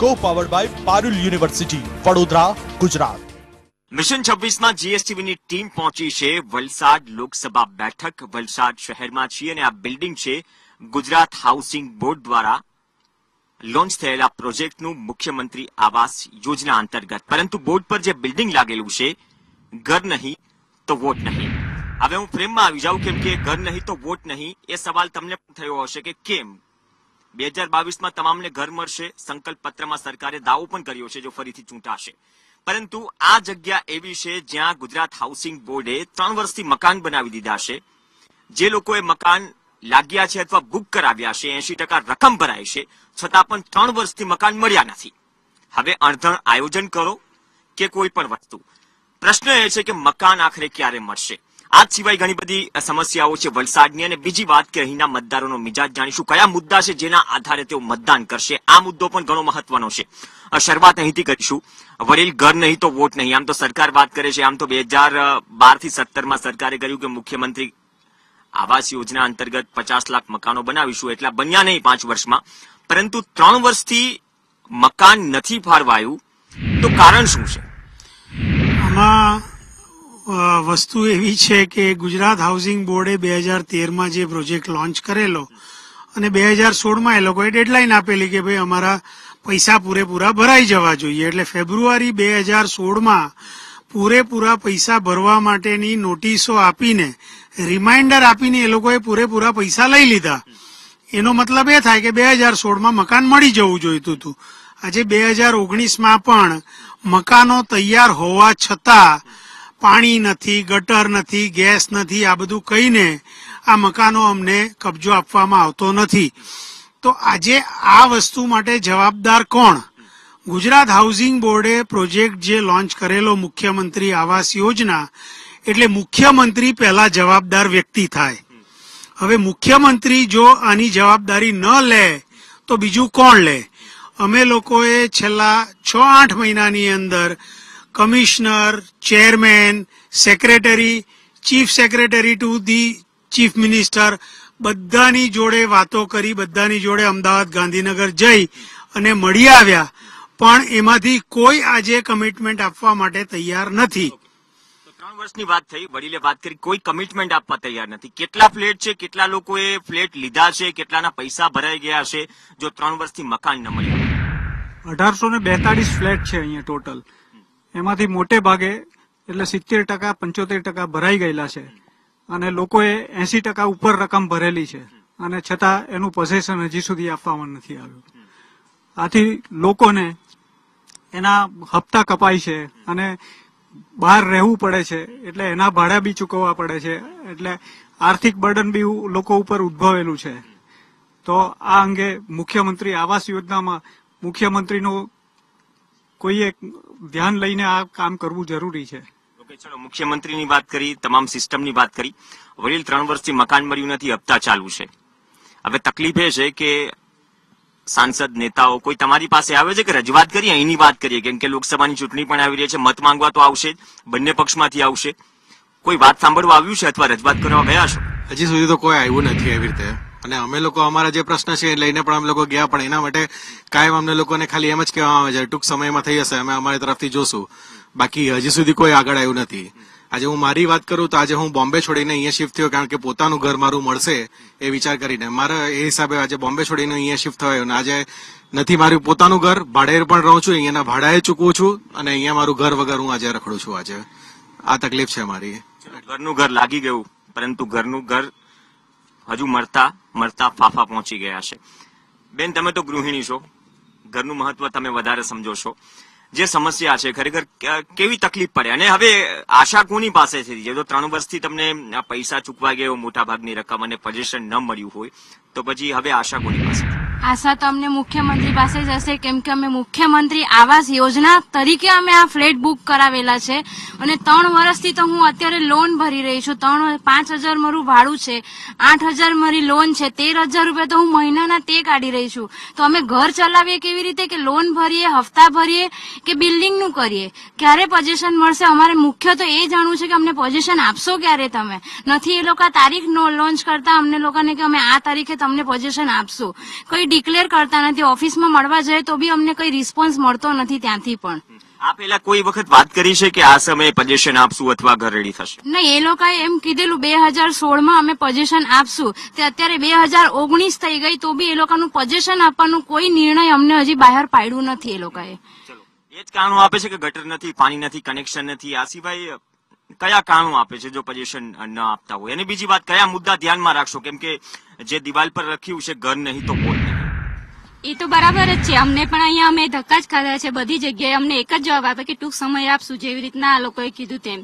કો powered by Parul university Vadodara Gujarat mission છવ્વીસમાં જીએસટીવીની team પહોંચી છે વલસાડ લોકસભા બેઠક વલસાડ શહેરમાં છીએ અને આ બિલ્ડિંગ છે ગુજરાત હાઉસિંગ બોર્ડ દ્વારા લોન્ચ થયેલા પ્રોજેક્ટનું મુખ્યમંત્રી આવાસ યોજના અંતર્ગત પરંતુ બોર્ડ પર જે બિલ્ડિંગ લાગેલું છે ઘર નહીં તો વોટ નહીં હવે હું ફ્રેમમાં આવી જાઉં કેમ કે ઘર નહીં તો વોટ નહીં એ સવાલ તમને થયો હશે કે કેમ બે હજાર બાવીસમાં તમામને ઘર મળશે. સંકલ્પ પત્રમાં સરકારે દાવો પણ કર્યો છે જો ફરીથી ચૂંટાશે. પરંતુ આ જગ્યા એવી છે જ્યાં ગુજરાત હાઉસિંગ બોર્ડે ત્રણ વર્ષથી મકાન બનાવી દીધા છે. જે લોકોએ મકાન લાગ્યા છે અથવા બુક કરાવ્યા છે એસી ટકા રકમ ભરાય છે, છતાં પણ ત્રણ વર્ષથી મકાન મળ્યા નથી. હવે અણધણ આયોજન કરો કે કોઈ પણ વસ્તુ. પ્રશ્ન એ છે કે મકાન આખરે ક્યારે મળશે? આ સિવાય ઘણી બધી સમસ્યાઓ છે વલસાડની અને બીજી વાત કે અહીંના મતદારોનો મિજાજ જાણીશું. કયા મુદ્દા છે જેના આધારે તેઓ મતદાન કરશે? આ મુદ્દો પણ ઘણો મહત્વનો છે. શરૂઆત અહીંથી કરીશું. વડીલ ઘર નહીં તો વોટ નહીં. આમ તો સરકાર વાત કરે છે. આમ તો બે હજાર બારથી સત્તરમાં સરકારે કહ્યું કે મુખ્યમંત્રી આવાસ યોજના અંતર્ગત પચાસ લાખ મકાનો બનાવીશું. એટલા બન્યા નહીં પાંચ વર્ષમાં. પરંતુ ત્રણ વર્ષથી મકાન નથી ફાળવાયું. તો કારણ શું છે? આમાં વસ્તુ એવી છે કે ગુજરાત હાઉસિંગ બોર્ડે બે હજાર તેરમાં જે પ્રોજેક્ટ લોન્ચ કરેલો અને બે હજાર સોળમાં એ લોકોએ ડેડલાઇન આપેલી કે ભાઈ અમારા પૈસા પૂરેપૂરા ભરાઈ જવા જોઈએ. એટલે ફેબ્રુઆરી બે હજાર સોળમાં પૂરેપૂરા પૈસા ભરવા માટેની નોટિસો આપીને, રિમાઇન્ડર આપીને એ લોકોએ પૂરેપૂરા પૈસા લઈ લીધા. એનો મતલબ એ થાય કે બે હજાર સોળમાં મકાન મળી જવું જોઈતું હતું. આજે બે હજાર ઓગણીસમાં પણ મકાનો તૈયાર હોવા છતાં પાણી નથી, ગટર નથી, ગેસ નથી, આ બધું કહીને આ મકાનો અમને કબજો આપવામાં આવતો નથી. તો આજે આ વસ્તુ માટે જવાબદાર કોણ? ગુજરાત હાઉસિંગ બોર્ડે પ્રોજેક્ટ જે લોન્ચ કરેલો મુખ્યમંત્રી આવાસ યોજના, એટલે મુખ્યમંત્રી પહેલા જવાબદાર વ્યક્તિ થાય. હવે મુખ્યમંત્રી જો આની જવાબદારી ન લે, તો બીજું કોણ લે? અમે લોકોએ છેલ્લા છ આઠ મહિનાની અંદર commissioner chairman secretary chief secretary to the chief minister બધાની જોડે વાતો કરી બધાની જોડે અમદાવાદ ગાંધીનગર જઈ અને મળી આવ્યા. પણ એમાંથી કોઈ આજે કમિટમેન્ટ આપવા માટે તૈયાર નથી. ત્રણ વર્ષની વાત થઈ વડીલે વાત કરી કોઈ કમિટમેન્ટ આપવા તૈયાર નથી. કેટલા ફ્લેટ છે કેટલા લોકોએ ફ્લેટ લીધા છે કેટલાના પૈસા ભરાઈ ગયા છે જો ત્રણ વર્ષથી મકાન ન મળ્યા. અઢારસો ને બેતાળીસ ફ્લેટ છે અહીંયા ટોટલ એમાંથી મોટે ભાગે એટલે સિત્તેર ટકા, પંચોતેર ટકા ભરાઈ ગયેલા છે. અને લોકોએ એસી ટકા ઉપર રકમ ભરેલી છે. અને છતાં એનું પોઝેશન હજી સુધી આપવામાં નથી આવ્યું. આથી લોકોને એના હપ્તા કપાય છે અને બહાર રહેવું પડે છે. એટલે એના ભાડા બી ચૂકવવા પડે છે. એટલે આર્થિક બર્ડન બી લોકો ઉપર ઉદ્ભવેલું છે. તો આ અંગે મુખ્યમંત્રી આવાસ યોજનામાં મુખ્યમંત્રીનું કોઈએ ધ્યાન લઈને આ કામ કરવું જરૂરી છે. ચલો મુખ્યમંત્રીની વાત કરી તમામ સિસ્ટમની વાત કરી. વડીલ ત્રણ વર્ષથી મકાન મળ્યું નથી હપ્તા ચાલુ છે. હવે તકલીફ એ છે કે સાંસદ નેતાઓ કોઈ તમારી પાસે આવે છે કે રજૂઆત કરીએ અહીંની વાત કરીએ? કેમ કે લોકસભાની ચૂંટણી પણ આવી રહી છે મત માંગવા તો આવશે બંને પક્ષમાંથી આવશે. કોઈ વાત સાંભળવા આવ્યું છે અથવા રજૂઆત કરવા ગયા છો? હજી સુધી તો કોઈ આવ્યું નથી એવી રીતે. અને અમે લોકો અમારા જે પ્રશ્ન છે એ લઈને પણ અમે લોકો ગયા, પણ એના માટે કાયમ અમને લોકોને ખાલી એમ જ કહેવામાં આવે છે, ટૂંક સમયમાં થઈ જશે, અમે અમારી તરફથી જોશું. બાકી હજી સુધી કોઈ આગળ આવ્યું નથી. આજે હું મારી વાત કરું તો આજે હું બોમ્બે છોડીને અહીંયા શિફ્ટ થયો, કારણ કે પોતાનું ઘર મારું મળશે એ વિચાર કરીને. મારા એ હિસાબે આજે બોમ્બે છોડીને અહીંયા શિફ્ટ થયો અને આજે નથી મારું પોતાનું ઘર ભાડે પણ રહું છું, અહીંયાના ભાડાએ ચૂકવું છું અને અહીંયા મારું ઘર વગર હું આજે રખડું છું આજે. આ તકલીફ છે મારી. ઘરનું ઘર લાગી ગયું, પરંતુ ઘરનું ઘર હજુ મરતા મરતા ફાફા પહોંચી ગયા છે. બેન, તમે તો ગૃહિણી છો. ઘરનું મહત્વ તમે વધારે સમજો છો. જે સમસ્યા છે, ખરેખર કેવી તકલીફ પડે? અને હવે આશા કોની પાસેથી? છે જો ત્રણ વર્ષથી તમને પૈસા ચૂકવા ગયો મોટા ભાગની રકમ અને પજેશન ન મળ્યું હોય, તો પછી હવે આશા કોની પાસે આશા તો અમને મુખ્યમંત્રી પાસે જ હશે, કેમ કે અમે મુખ્યમંત્રી આવાસ યોજના તરીકે અમે આ ફ્લેટ બુક કરાવેલા છે. અને ત્રણ વર્ષથી તો હું અત્યારે લોન ભરી રહી છું. ત્રણ, પાંચ હજાર મારું ભાડું છે, આઠ હજાર મારી લોન છે, તેર હજાર રૂપિયા તો હું મહિનાના તે કાઢી રહી છું. તો અમે ઘર ચલાવીએ કેવી રીતે? કે લોન ભરીએ, હપ્તા ભરીએ, કે બિલ્ડિંગનું કરીએ? ક્યારે પોઝિશન મળશે? અમારે મુખ્ય તો એ જાણવું છે કે અમને પોઝિશન આપશો ક્યારે તમે? નથી, એ લોકો તારીખ લોન્ચ કરતા અમને લોકોને કે અમે આ તારીખે તમને પોઝિશન આપશું. કોઈ ડિક્લેર કરતા નથી ઓફિસમાં મળવા જાય તો બી અમને કઈ રિસ્પોન્સ મળતો નથી ત્યાંથી પણ. આ પેલા કોઈ વખત વાત કરી છે કે આ સમયે પજેશન આપશું અથવા ઘરેડી થશે? નહીં એ લોકોએ એમ કીધેલું બે હજાર સોળમાં અમે પજેશન આપશું. તે અત્યારે બે હજાર ઓગણીસ થઈ ગઈ તો બી એ લોકોનું પજેશન આપવાનું કોઈ નિર્ણય અમને હજી બહાર પાડ્યું નથી એ લોકોએ. એ જ કારણો આપે છે કે ગટર નથી પાણી નથી કનેક્શન નથી. આ સિવાય કયા કારણો આપે છે જો પજેશન ન આપતા હોય? અને બીજી વાત કયા મુદ્દા ધ્યાનમાં રાખશો? કેમ કે જે દિવાલ પર લખ્યું છે ઘર નહીં તો નહીં. એ તો બરાબર જ છે. અમને પણ અહીંયા અમે ધક્કા જ ખાધા છે. બધી જગ્યાએ અમને એક જ જવાબ આપે કે ટૂંક સમય આપશું જેવી રીતના આ લોકોએ કીધું તેમ.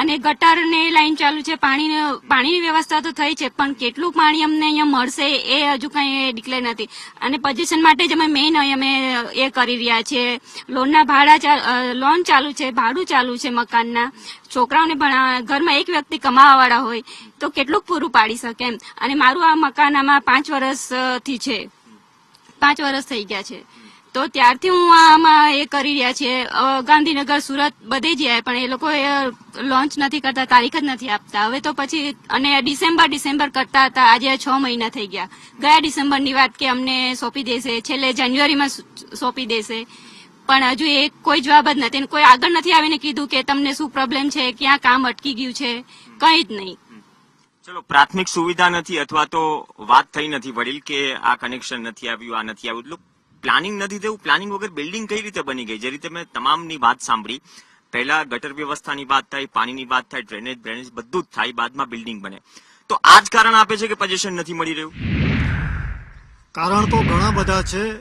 અને ગટર ને લાઈન ચાલુ છે. પાણી પાણીની વ્યવસ્થા તો થઈ છે, પણ કેટલું પાણી અમને અહીંયા મળશે એ હજુ કાંઈ ડિક્લેર નથી. અને પોઝિશન માટે જ અમે મેઇન અમે એ કરી રહ્યા છીએ. લોનના ભાડા લોન ચાલુ છે, ભાડું ચાલુ છે મકાનના. છોકરાઓને પણ ઘરમાં એક વ્યક્તિ કમાવાવાળા હોય તો કેટલું પૂરું પાડી શકે એમ. અને મારું આ મકાન આમાં પાંચ વર્ષથી છે. પાંચ વર્ષ થઈ ગયા છે. તો ત્યારથી હું આમાં એ કરી રહ્યા છીએ ગાંધીનગર, સુરત બધે જઈએ પણ એ લોકો લોન્ચ નથી કરતા, તારીખ જ નથી આપતા. હવે તો પછી, અને ડિસેમ્બર ડિસેમ્બર કરતા હતા, આજે છ મહિના થઈ ગયા. ગયા ડિસેમ્બરની વાત કે અમને સોંપી દેશે, છેલ્લે જાન્યુઆરીમાં સોંપી દેશે. પણ હજુ એ કોઈ જવાબ જ નથી. કોઈ આગળ નથી આવીને કીધું કે તમને શું પ્રોબ્લેમ છે, ક્યાં કામ અટકી ગયું છે, કંઈ જ નહીં. ચલો, પ્રાથમિક સુવિધા નથી અથવા તો વાત થઈ નથી વડીલ કે આ કનેક્શન નથી આવ્યું, આ નથી આવ્યું. એટલું પ્લાનિંગ નથી થયું. પ્લાનિંગ વગર બિલ્ડિંગ કઈ રીતે બની ગઈ? જે રીતે મેં તમામની વાત સાંભળી. પહેલા ગટર વ્યવસ્થાની વાત થાય પાણીની વાત થાય ડ્રેનેજ ડ્રેનેજ બધું જ થાય, બાદમાં બિલ્ડિંગ બને. તો આ જ કારણ આપે છે કે પજેશન નથી મળી રહ્યું? કારણ તો ઘણા બધા છે.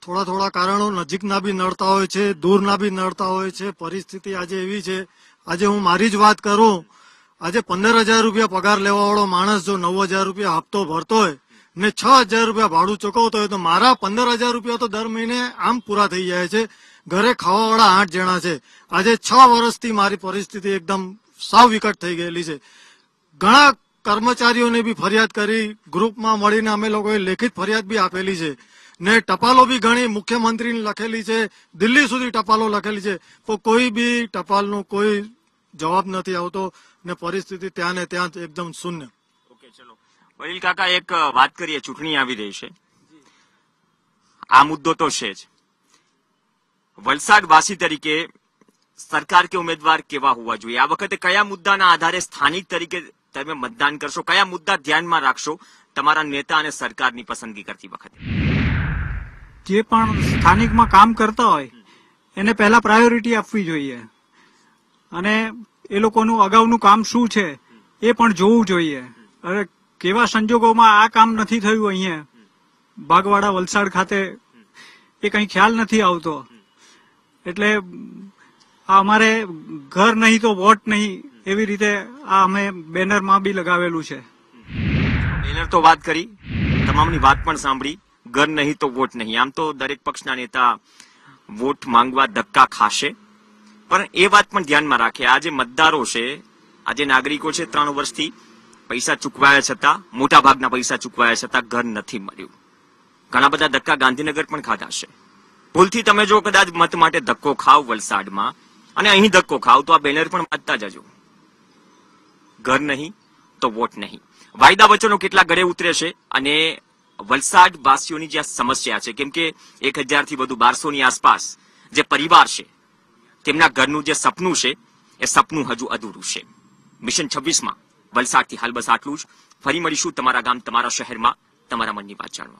થોડા થોડા કારણો નજીકના બી નડતા હોય છે, દૂરના બી નડતા હોય છે. પરિસ્થિતિ આજે એવી છે. આજે હું મારી જ વાત કરું આજે પંદર હજાર રૂપિયા પગાર લેવા વાળો માણસ જો નવ હજાર રૂપિયા હપ્તો ભરતો હોય ને છ હજાર રૂપિયા ભાડું ચૂકવતો હોય તો મારા પંદર હજાર રૂપિયા તો દર મહિને આમ પૂરા થઈ જાય છે. ઘરે ખાવાવાળા આઠ જણા છે. આજે છ વર્ષથી મારી પરિસ્થિતિ એકદમ સાવ વિકટ થઈ ગયેલી છે. ઘણા કર્મચારીઓને બી ફરિયાદ કરી, ગ્રુપમાં મળીને અમે લોકોએ લેખિત ફરિયાદ બી આપેલી છે. ને ટપાલો બી ઘણી મુખ્યમંત્રીને લખેલી છે. દિલ્હી સુધી ટપાલો લખેલી છે. તો કોઈ બી ટપાલનો કોઈ જવાબ નથી આવતો. ને પરિસ્થિતિ ત્યાં ને ત્યાં એકદમ શૂન્ય. ઓકે ચલો. વડીલ કાકા એક વાત કરીએ. ચૂંટણી આવી રહી છે. આ મુદ્દો તો છે જ. વલસાડ વાસી તરીકે સરકાર કે ઉમેદવાર કેવા હોવા જોઈએ? આ વખતે કયા મુદ્દાના આધારે સ્થાનિક તરીકે તમે મતદાન કરશો? કયા મુદ્દા ધ્યાનમાં રાખશો તમારા નેતા અને સરકારની પસંદગી કરતી વખતે? જે પણ સ્થાનિકમાં કામ કરતા હોય એને પહેલા પ્રાયોરિટી આપવી જોઈએ. અને એ લોકોનું અગાઉનું કામ શું છે, એ પણ જોવું જોઈએ. અરે, કેવા સંજોગોમાં આ કામ નથી થયું અહીંયા? બાગવાડા વલસાડ ખાતે એ કઈ ખ્યાલ નથી આવતો. એટલે આ અમારે ઘર નહીં તો વોટ નહીં એવી રીતે આ અમે બેનરમાં બી લગાવેલું છે. બેનર તો વાત કરી, તમામની વાત પણ સાંભળી. ઘર નહીં તો વોટ નહીં. આમ તો દરેક પક્ષના નેતા વોટ માંગવા ધક્કા ખાશે. પણ એ વાત પણ ધ્યાનમાં રાખે. આ જે મતદારો છે, આ જે નાગરિકો છે ત્રણ વર્ષથી, પૈસા ચૂકવાયા છતાં, મોટા ભાગના પૈસા ચૂકવાયા છતાં ઘર નથી મળ્યું. ઘણા બધા ધક્કા ગાંધીનગર પણ ખાધા છે. ભૂલથી તમે જો કદાચ મત માટે ધક્કો ખાવ વલસાડમાં, અને અહીં ધક્કો ખાવ, તો આ બેનર પણ વાંચતા જજો. ઘર નહીં, તો વોટ નહીં. વાયદા વચનો કેટલા ગળે ઉતરે છે, અને વલસાડ વાસીઓની જે સમસ્યા છે, કેમ કે એક હજારથી વધુ બારસોની આસપાસ જે પરિવાર છે તેમના ઘરનું જે સપનું છે, એ સપનું હજુ અધૂરું છે. મિશન છવ્વીસમાં વલસાડથી હાલ બસ આટલું જ. ફરી મળીશું તમારા ગામ, તમારા શહેરમાં, તમારા મનની વાત જાણવા.